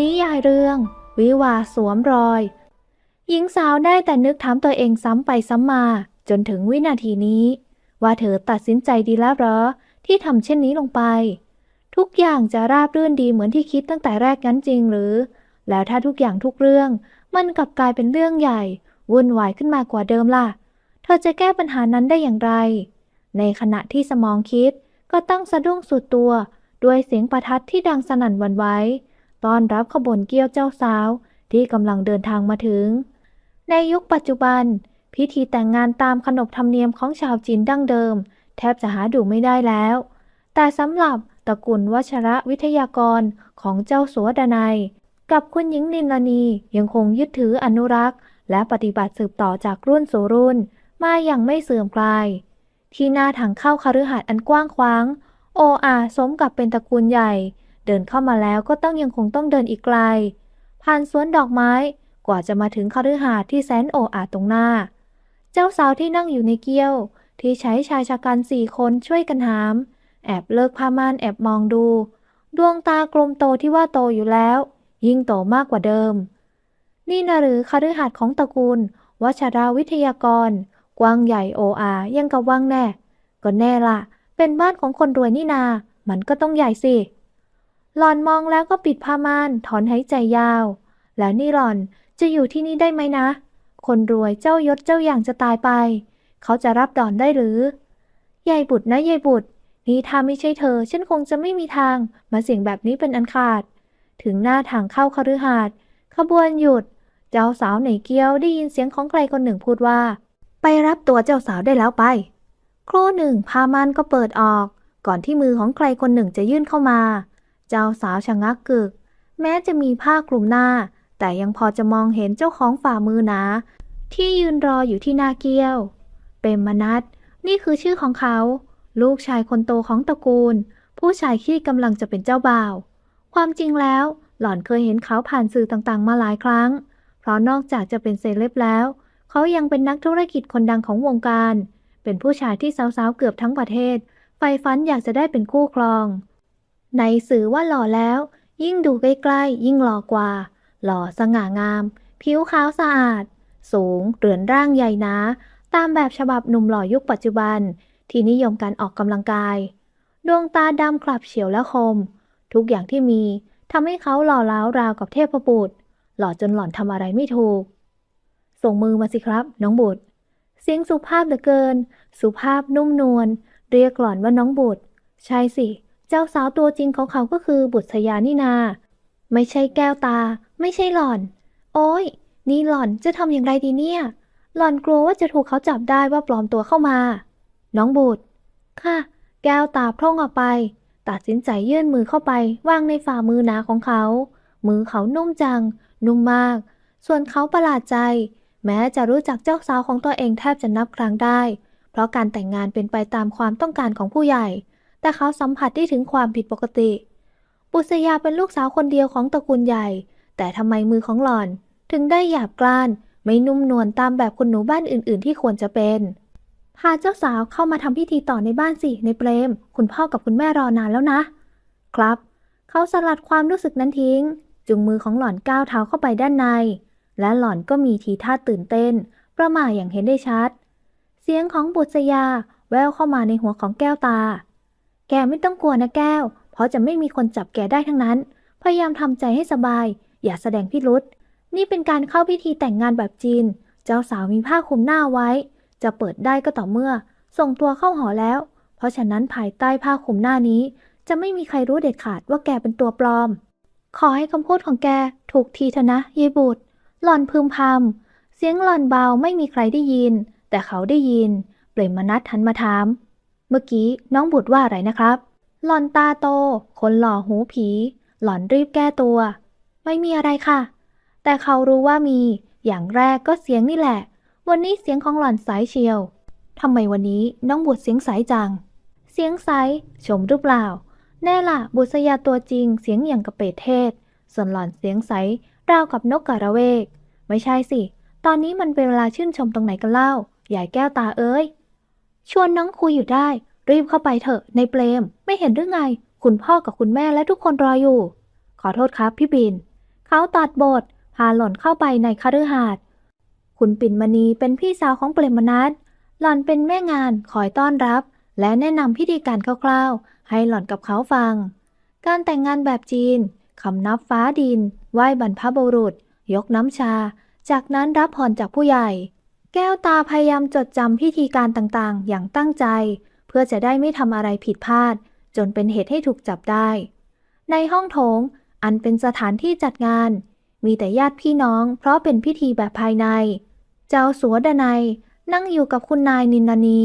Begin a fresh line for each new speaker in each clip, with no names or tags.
นิยายเรื่อง วิวาสวมรอย หญิงสาวได้แต่นึกถามตัวเองซ้ำไปซ้ำมา จนถึงวินาทีนี้ ว่าเธอตัดสินใจดีแล้วหรอ ที่ทำเช่นนี้ลงไป ทุกอย่างจะราบรื่นดีเหมือนที่คิดตั้งแต่แรกงั้นจริงหรือ แล้วถ้าทุกอย่างทุกเรื่อง มันกลับกลายเป็นเรื่องใหญ่ วุ่นวายขึ้นมากว่าเดิมล่ะ เธอจะแก้ปัญหานั้นได้อย่างไร ในขณะที่สมองคิดก็ตั้งสะดุ้งสุดตัว ด้วยเสียงประทัดที่ดังสนั่นวันไหว ต้อนรับขบวนเกี้ยวเจ้าสาว ที่กำลังเดินทางมาถึง ในยุคปัจจุบัน พิธีแต่งงานตามขนบธรรมเนียมของชาวจีนดั้งเดิม แทบจะหาดูไม่ได้แล้ว แต่สำหรับตระกูลวัชระวิทยากรของเจ้าสัวดนัยกับคุณหญิงนินลนียังคงยึดถืออนุรักษ์ และปฏิบัติสืบต่อจากรุ่นสู่รุ่น มาอย่างไม่เสื่อมคลาย ที่หน้าทางเข้าคฤหาสน์อันกว้างขวาง โออาสมกับเป็นตระกูลใหญ่ เดินเข้ามาแล้วก็ต้องยังคงต้องเดินอีกไกล ผ่านสวนดอกไม้กว่าจะมาถึงคฤหาสน์ที่แสนโออาตรงหน้า เจ้าสาวที่นั่งอยู่ในเกี้ยว ที่ใช้ชายชะกันสี่คนช่วยกันหาม แอบเลิกผ้าม่านแอบมองดู ดวงตากลมโตที่ว่าโตอยู่แล้ว ยิ่งโตมากกว่าเดิม นี่นะหรือคฤหาสน์ของตระกูลวชราวิทยากร กว้างใหญ่โออายังกับว่างแน่ ก็แน่ละเป็นบ้านของคนรวยนี่นา มันก็ต้องใหญ่สิ หล่อนมองแล้วก็ปิดผ้าม่านถอนหายใจยาว แล้วนี่หล่อนจะอยู่ที่นี่ได้ไหมนะ คนรวยเจ้ายศเจ้าอย่างจะตายไป เขาจะรับดอนได้หรือยายบุตรนะยายบุตร นี่ถ้าไม่ใช่เธอ ฉันคงจะไม่มีทาง มาเสี่ยงแบบนี้เป็นอันขาด ถึงหน้าทางเข้าคฤหาสน์ขบวนหยุด เจ้าสาวไหนเกี้ยวได้ยินเสียงของใครคนหนึ่งพูดว่า ไปรับตัวเจ้าสาวได้แล้วไป ครู่หนึ่งผ้าม่านก็เปิดออก ก่อนที่มือของใครคนหนึ่งจะยื่นเข้ามา เจ้าสาวชะงักกึก แม้จะมีผ้าคลุมหน้า แต่ยังพอจะมองเห็นเจ้าของฝ่ามือหนา ที่ยืนรออยู่ที่หน้าเกี้ยว เป็นมนัสนี่คือชื่อของเขา ลูกชายคนโตของตระกูล ผู้ชายที่กำลังจะเป็นเจ้าบ่าว ความจริงแล้วหล่อนเคยเห็นเขาผ่านสื่อต่างๆ มาหลายครั้ง เพราะนอกจากจะเป็นเซเลบแล้ว เขายังเป็นนักธุรกิจคนดังของวงการ เป็นผู้ชายที่สาวๆเกือบทั้งประเทศใฝ่ฝันอยากจะได้เป็นคู่ครอง ในสื่อว่าหล่อแล้ว ยิ่งดูใกล้ๆ ยิ่งหล่อกว่า หล่อสง่างาม ผิวขาวสะอาด สูงเรือนร่างใหญ่หนาตามแบบฉบับหนุ่มหล่อยุคปัจจุบัน ที่นิยมการออกกำลังกาย ดวงตาดำคลับเฉียวและคม ทุกอย่างที่มีทำให้เขาหล่อเล้าราวกับเทพบุตรหล่อจนหล่อนทำอะไรไม่ถูก ส่งมือมาสิครับ น้องบุตร เสียงสุภาพเหลือเกิน สุภาพนุ่มนวลเรียกหล่อนว่าน้องบุตร ใช่สิเจ้าสาวตัวจริงของเขาก็คือบุตรชยานี่นา ไม่ใช่แก้วตา ไม่ใช่หล่อน โอ้ย นี่หล่อนจะทำอย่างไรดีเนี่ย หล่อนกลัวว่าจะถูกเขาจับได้ว่าปลอมตัวเข้ามา น้องบุตร ค่ะ แก้วตาพร่องออกไป ตัดสินใจยื่นมือเข้าไป วางในฝ่ามือหนาของเขา มือเขานุ่มจัง นุ่มมาก ส่วนเขาประหลาดใจ แม้จะรู้จักเจ้าสาวของตัวเองแทบจะนับครั้งได้ เพราะการแต่งงานเป็นไปตามความต้องการของผู้ใหญ่ แต่เขาสัมผัสได้ถึงความผิดปกติ บุษยาเป็นลูกสาวคนเดียวของตระกูลใหญ่ แต่ทำไมมือของหล่อน ถึงได้หยาบกร้าน ไม่นุ่มนวลตามแบบคุณหนูบ้านอื่น ๆ ที่ควรจะเป็น พาเจ้าสาวเข้ามาทำพิธีต่อในบ้านสิในเปรม คุณพ่อกับคุณแม่รอนานแล้วนะ ครับ เขาสลัดความรู้สึกนั้นทิ้ง จุงมือของหล่อนก้าวเท้าเข้าไปด้านใน และหล่อนก็มีทีท่าตื่นเต้น ประหม่าอย่างเห็นได้ชัด เสียงของบุษยาแววเข้ามาในหัวของแก้วตา แกไม่ต้องกลัวนะแก้ว เพราะจะไม่มีคนจับแกได้ทั้งนั้น พยายามทำใจให้สบาย อย่าแสดงพิรุษนี่เป็นการเข้าพิธีแต่งงานแบบจีน เจ้าสาวมีผ้าคลุมหน้าไว้ จะเปิดได้ก็ต่อเมื่อ ส่งตัวเข้าหอแล้ว เพราะฉะนั้นภายใต้ผ้าคลุมหน้านี้ จะไม่มีใครรู้เด็ดขาดว่าแกเป็นตัวปลอม ขอให้คำพูดของแกถูกทีเถอะนะเยายบุตร หล่อนพึมพำเสียงหล่อนเบาไม่มีใครได้ยิน แต่เขาได้ยิน เปล่มนัดหันมาถาม เมื่อกี้น้องบุตรว่าอะไรนะครับ หล่อนตาโต คนหล่อหูผี หล่อนรีบแก้ตัว ไม่มีอะไรค่ะ แต่เขารู้ว่ามี อย่างแรกก็เสียงนี่แหละ วันนี้เสียงของหล่อนใสเชียวทำไมวันนี้น้องบุตรเสียงใสจัง เสียงใสชมหรือเปล่า แน่ล่ะ บุษยาตัวจริงเสียงอย่างกระเปดเทศ ส่วนหล่อนเสียงใสราวกับนกกระเวก ไม่ใช่สิ ตอนนี้มันเป็นเวลาชื่นชมตรงไหนกันเล่า ใหญ่แก้วตาเอ้ย ชวนน้องคุยอยู่ได้ รีบเข้าไปเถอะในเปลม ไม่เห็นหรือไง คุณพ่อกับคุณแม่และทุกคนรออยู่ ขอโทษครับพี่บิน เขาตัดบท พาหล่อนเข้าไปในคฤหาสน์คุณปิ่นมณีเป็นพี่สาวของเปรมนัทหล่อนเป็นแม่งานคอยต้อนรับ และแนะนำพิธีการคร่าวๆ ให้หล่อนกับเขาฟัง การแต่งงานแบบจีนคำนับฟ้าดิน ไหว้บรรพบุรุษ ยกน้ำชา จากนั้นรับพรจากผู้ใหญ่ แก้วตาพยายามจดจำพิธีการต่างๆ อย่างตั้งใจ เพื่อจะได้ไม่ทำอะไรผิดพลาด จนเป็นเหตุให้ถูกจับได้ ในห้องโถง อันเป็นสถานที่จัดงาน มีแต่ญาติพี่น้อง เพราะเป็นพิธีแบบภายใน เจ้าสัวดนัยนั่งอยู่กับคุณนายนินนานี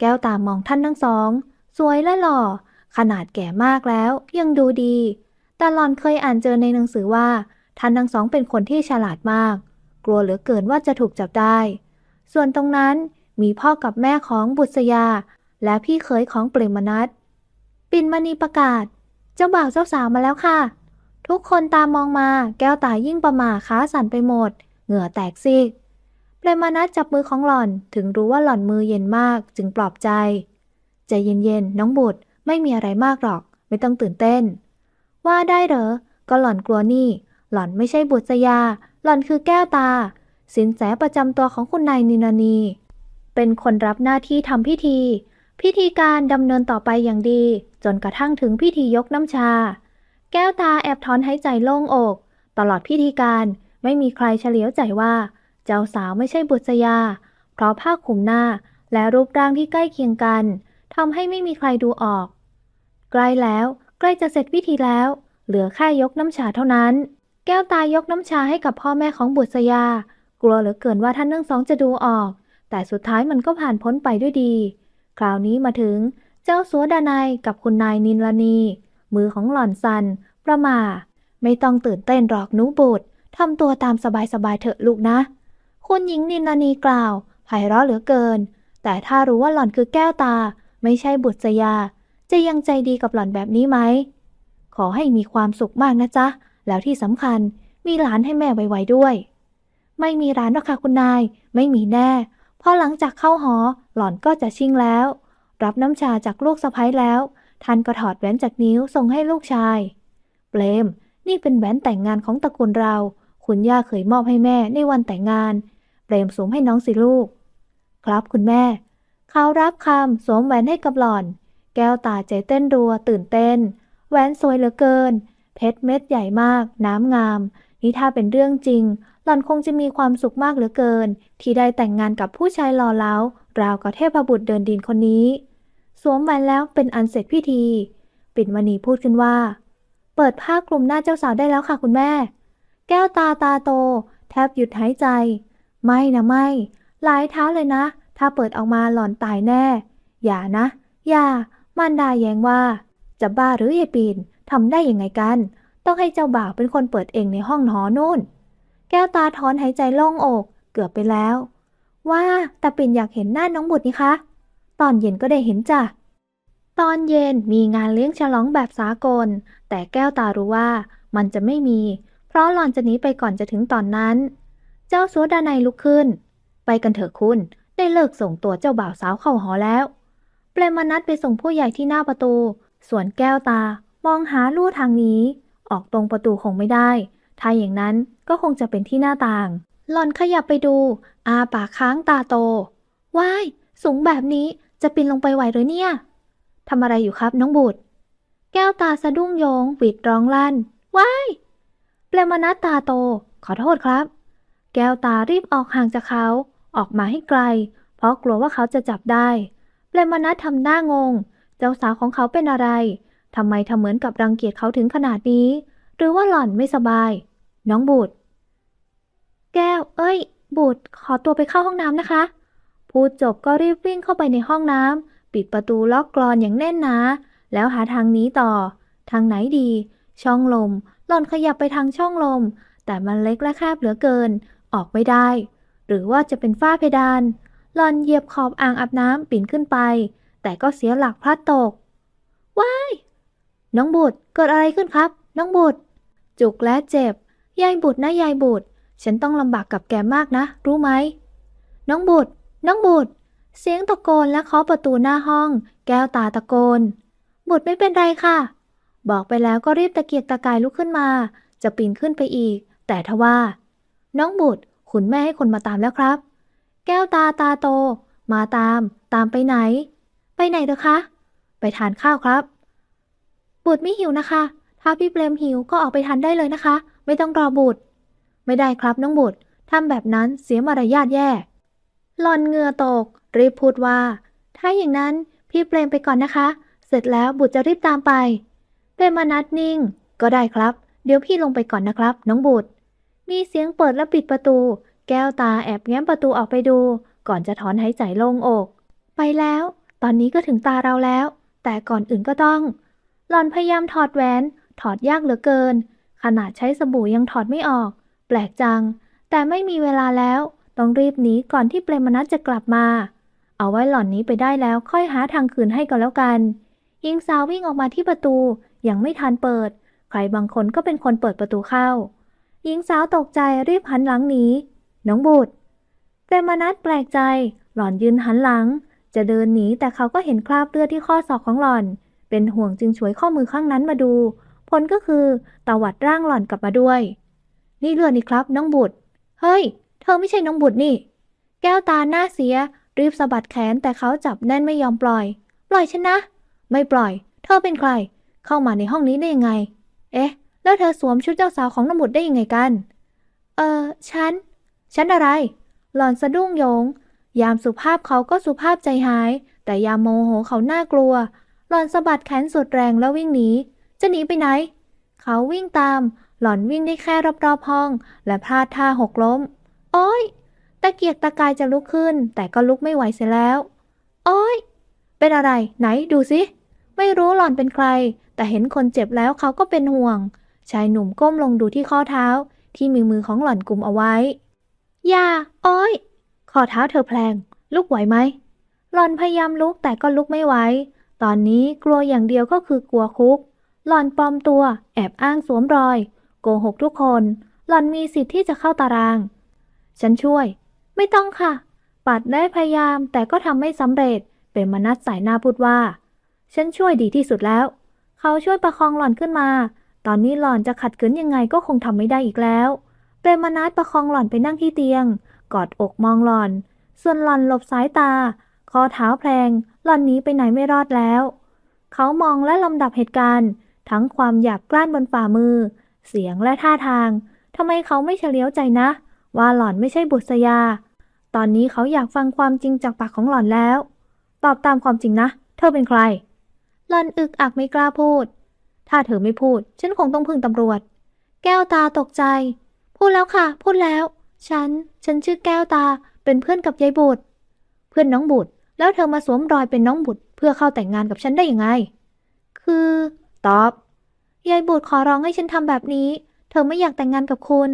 แก้วตามองท่านทั้งสอง สวยและหล่อ ขนาดแก่มากแล้วยังดูดี แต่หลอนเคยอ่านเจอในหนังสือว่า ท่านทั้งสองเป็นคนที่ฉลาดมาก กลัวเหลือเกินว่าจะถูกจับได้ ส่วนตรงนั้นมีพ่อกับแม่ของบุษยา และพี่เขยของเปรมนัทปินมณีประกาศ เจ้าบ่าวเจ้าสาวมาแล้วค่ะ ทุกคนตามมองมาแก้วตายิ่งประหมาขาสั่นไปหมด เหงื่อแตกซีกเปรมานัทจับมือของหล่อนถึงรู้ว่าหล่อนมือเย็นมากจึงปลอบใจ ใจเย็นๆน้องบุตรไม่มีอะไรมากหรอก ไม่ต้องตื่นเต้น ว่าได้เหรอ ก็หล่อนกลัวนี่ หล่อนไม่ใช่บุษยา หล่อนคือแก้วตา สินแสประจำตัวของคุณนายนินานี เป็นคนรับหน้าที่ทำพิธี พิธีการดำเนินต่อไปอย่างดี จนกระทั่งถึงพิธียกน้ำชา แก้วตาแอบถอนหายใจโล่งอก ตลอดพิธีการไม่มีใครเฉลียวใจว่า เจ้าสาวไม่ใช่บุษยา เพราะผ้าคลุมหน้าและรูปร่างที่ใกล้เคียงกันทำให้ไม่มีใครดูออก ใกล้แล้วใกล้จะเสร็จพิธีแล้ว เหลือแค่ยกน้ำชาเท่านั้น แก้วตายกน้ำชาให้กับพ่อแม่ของบุษยา กลัวเหลือเกินว่าท่านทั้งสองจะดูออก แต่สุดท้ายมันก็ผ่านพ้นไปด้วยดี คราวนี้มาถึงเจ้าสัวดานายกับคุณนายนินลานี มือของหล่อนสัน ประหมา ไม่ต้องตื่นเต้นหรอกนูบุตรทำตัวตามสบายๆเถอะลูกนะ คุณหญิงนินลานีกล่าวไพเราะเหลือเกิน แต่ถ้ารู้ว่าหล่อนคือแก้วตา ไม่ใช่บุษยา จะยังใจดีกับหล่อนแบบนี้ไหม ขอให้มีความสุขมากนะจ๊ะ แล้วที่สำคัญมีหลานให้แม่ไวๆด้วย ไม่มีร้านหรอกค่ะคุณนาย ไม่มีแน่ พอหลังจากเข้าหอ หล่อนก็จะชิ่งแล้ว รับน้ำชาจากลูกสะพ้ยแล้ว ท่านก็ถอดแหวนจากนิ้วส่งให้ลูกชาย เปลม นี่เป็นแหวนแต่งงานของตระกูลเรา คุณย่าเคยมอบให้แม่ในวันแต่งงาน เปลมสวมให้น้องสิลูก ครับคุณแม่ เขารับคำสวมแหวนให้กับหล่อน แก้วตาใจเต้นรัวตื่นเต้น แหวนสวยเหลือเกิน เพชรเม็ดใหญ่มาก น้ำงาม นี่ถ้าเป็นเรื่องจริง หล่อนคงจะมีความสุขมากเหลือเกิน ที่ได้แต่งงานกับผู้ชายหล่อเหลาราวกับเทพบุตรเดินดินคนนี้ สวมแหวนแล้วเป็นอันเสร็จพิธี ปิ่นมณีพูดขึ้นว่า เปิดผ้าคลุมหน้าเจ้าสาวได้แล้วค่ะคุณแม่ แก้วตาตาโต แทบหยุดหายใจ ไม่นะไม่ หลายเท้าเลยนะ ถ้าเปิดออกมาหล่อนตายแน่ อย่านะ อย่ามันดาแย้งว่า จะบ้าหรือยายปีนทำได้ยังไงกัน ต้องให้เจ้าบ่าวเป็นคนเปิดเองในห้องหอนู่น ก้วตาถอนหายใจโล่งอก เกือบไปแล้ว ว่าแต่ปิ่นอยากเห็นหน้าน้องบุตรนี่คะ ตอนเย็นก็ได้เห็นจ้ะ ตอนเย็นมีงานเลี้ยงฉลองแบบสากล แต่แก้วตารู้ว่ามันจะไม่มี เพราะหลอนจะหนีไปก่อนจะถึงตอนนั้น เจ้าสัวดานัยลุกขึ้น ไปกันเถอะคุณ ได้เลิกส่งตัวเจ้าบ่าวสาวเข้าหอแล้ว เปรมนัดไปส่งผู้ใหญ่ที่หน้าประตู ส่วนแก้วตามองหาลู่ทางนี้ ออกตรงประตูคงไม่ได้ ถ้าอย่างนั้นก็คงจะเป็นที่หน้าต่าง หล่อนขยับไปดู อาปากค้างตาโต ว้าย สูงแบบนี้จะปีนลงไปไหวหรือเนี่ย ทำอะไรอยู่ครับน้องบุตร แก้วตาสะดุ้งโยงหวิดร้องลั่น ว้ายเปรมนัดตาโต ขอโทษครับ แก้วตารีบออกห่างจากเขา ออกมาให้ไกล เพราะกลัวว่าเขาจะจับได้ เปรมนัดทำหน้างง เจ้าสาวของเขาเป็นอะไรทำไมทำเหมือนกับรังเกียจเขาถึงขนาดนี้ หรือว่าหล่อนไม่สบาย น้องบุตรแก้ว เอ้ยบุตรขอตัวไปเข้าห้องน้ำนะคะ พูดจบก็รีบวิ่งเข้าไปในห้องน้ำปิดประตูล็อกกรอนอย่างแน่นหนา แล้วหาทางหนี้ต่อ ทางไหนดี ช่องลม หล่อนขยับไปทางช่องลม แต่มันเล็กและแคบเหลือเกิน ออกไม่ได้ หรือว่าจะเป็นฝ้าเพดาน หล่อนเหยียบขอบอ่างอาบน้ำปีนขึ้นไป แต่ก็เสียหลักพลัดตก ว้าย น้องบุตรเกิดอะไรขึ้นครับ น้องบุตร จุกและเจ็บ ยายบุตรนะยายบุตร ฉันต้องลำบากกับแกมากนะ รู้ไหม น้องบุตร น้องบุตร เสียงตะโกนและเคาะประตูหน้าห้อง แก้วตาตะโกน บุตรไม่เป็นไรค่ะ บอกไปแล้วก็รีบตะเกียกตะกายลุกขึ้นมา จะปีนขึ้นไปอีก แต่ทว่า น้องบุตร ขุนแม่ให้คนมาตามแล้วครับ แก้วตาตาโต มาตาม ตามไปไหน ไปไหนเถอคะ ไปทานข้าวครับ บุตรไม่หิวนะคะ ถ้าพี่เปรมหิวก็ออกไปทานได้เลยนะคะ ไม่ต้องรอบุตร ไม่ได้ครับน้องบุตรทำแบบนั้นเสียมารยาทแย่ หลอนเหงื่อตก รีบพูดว่า ถ้าอย่างนั้นพี่เปรมไปก่อนนะคะ เสร็จแล้วบุตรจะรีบตามไป เปรมนัดนิ่ง ก็ได้ครับ เดี๋ยวพี่ลงไปก่อนนะครับ น้องบุตร มีเสียงเปิดและปิดประตู แก้วตาแอบแง้มประตูออกไปดู ก่อนจะถอนหายใจโล่งอก ไปแล้ว ตอนนี้ก็ถึงตาเราแล้ว แต่ก่อนอื่นก็ต้อง หลอนพยายามถอดแหวน ถอดยากเหลือเกิน ขนาดใช้สบู่ยังถอดไม่ออก แปลกจัง แต่ไม่มีเวลาแล้ว ต้องรีบหนีก่อนที่เปรมนัทจะกลับมา เอาไว้หล่อนนี้ไปได้แล้วค่อยหาทางคืนให้ก็แล้วกันหญิงสาววิ่งออกมาที่ประตู ยังไม่ทันเปิด ใครบางคนก็เป็นคนเปิดประตูเข้า หญิงสาวตกใจรีบหันหลังหนี น้องบุตรเปรมนัทแปลกใจ หล่อนยืนหันหลัง จะเดินหนีแต่เขาก็เห็นคราบเลือดที่ข้อศอกของหล่อนเป็นห่วงจึงฉวยข้อมือข้างนั้นมาดู ลก็คือตวัดร่างหล่อนกลับมาด้วย นี่เลือนี่ครับน้องบุตร เฮ้ย เธอไม่ใช่น้องบุตรนี่ แก้วตาหน้าเสีย รีบสะบัดแขนแต่เขาจับแน่นไม่ยอมปล่อย ปล่อยฉันนะ ไม่ปล่อย เธอเป็นใคร เข้ามาในห้องนี้ได้ยังไง เอ๊ะ แล้วเธอสวมชุดเจ้าสาวของน้องบุตรได้ยังไงกัน เออฉัน ฉันอะไร หล่อนสะดุ้งโยง ยามสุภาพเขาก็สุภาพใจหาย แต่ยามโมโหเขาน่ากลัว หล่อนสะบัดแขนสุดแรงแล้ววิ่งหนี จะหนีไปไหน เขาวิ่งตาม หล่อนวิ่งได้แค่รอบๆห้อง และพลาดท่าหกล้ม โอ๊ยตะเกียกตะกายจะลุกขึ้น แต่ก็ลุกไม่ไหวเสียแล้ว โอ๊ยเป็นอะไร ไหนดูสิ ไม่รู้หล่อนเป็นใคร แต่เห็นคนเจ็บแล้วเขาก็เป็นห่วง ชายหนุ่มก้มลงดูที่ข้อเท้า ที่มีมือของหล่อนกุมเอาไว้อย่าโอ๊ยข้อเท้าเธอแพลง ลุกไหวไหมหล่อนพยายามลุกแต่ก็ลุกไม่ไหว ตอนนี้กลัวอย่างเดียวก็คือกลัวคุก หล่อนปลอมตัว แอบอ้างสวมรอย โกหกทุกคน หล่อนมีสิทธิ์ที่จะเข้าตาราง ฉันช่วย ไม่ต้องค่ะ ปัดได้พยายามแต่ก็ทำไม่สำเร็จ เป็นมนัสสายหน้าพูดว่า ฉันช่วยดีที่สุดแล้ว เขาช่วยประคองหล่อนขึ้นมา ตอนนี้หล่อนจะขัดขืนยังไงก็คงทำไม่ได้อีกแล้ว เปรมนัสประคองหล่อนไปนั่งที่เตียง กอดอกมองหล่อน ส่วนหล่อนหลบสายตา คอเท้าแพลง หล่อนหนี้ไปไหนไม่รอดแล้ว เขามองและลำดับเหตุการณ์ ทั้งความหยาบกล้านบนฝ่ามือ เสียงและท่าทางทำไมเขาไม่เฉลียวใจนะ ว่าหล่อนไม่ใช่บุษยา ตอนนี้เขาอยากฟังความจริงจากปากของหล่อนแล้ว ตอบตามความจริงนะ เธอเป็นใคร หล่อนอึกอักไม่กล้าพูด ถ้าเธอไม่พูด ฉันคงต้องพึ่งตำรวจ แก้วตาตกใจ พูดแล้วค่ะ พูดแล้ว ฉัน ฉันชื่อแก้วตา เป็นเพื่อนกับยายบุตร เพื่อนน้องบุตร แล้วเธอมาสวมรอยเป็นน้องบุตร เพื่อเข้าแต่งงานกับฉันได้ยังไง คือ ตอบ ยายบุตรขอร้องให้ฉันทำแบบนี้ เธอไม่อยากแต่งงานกับคุณ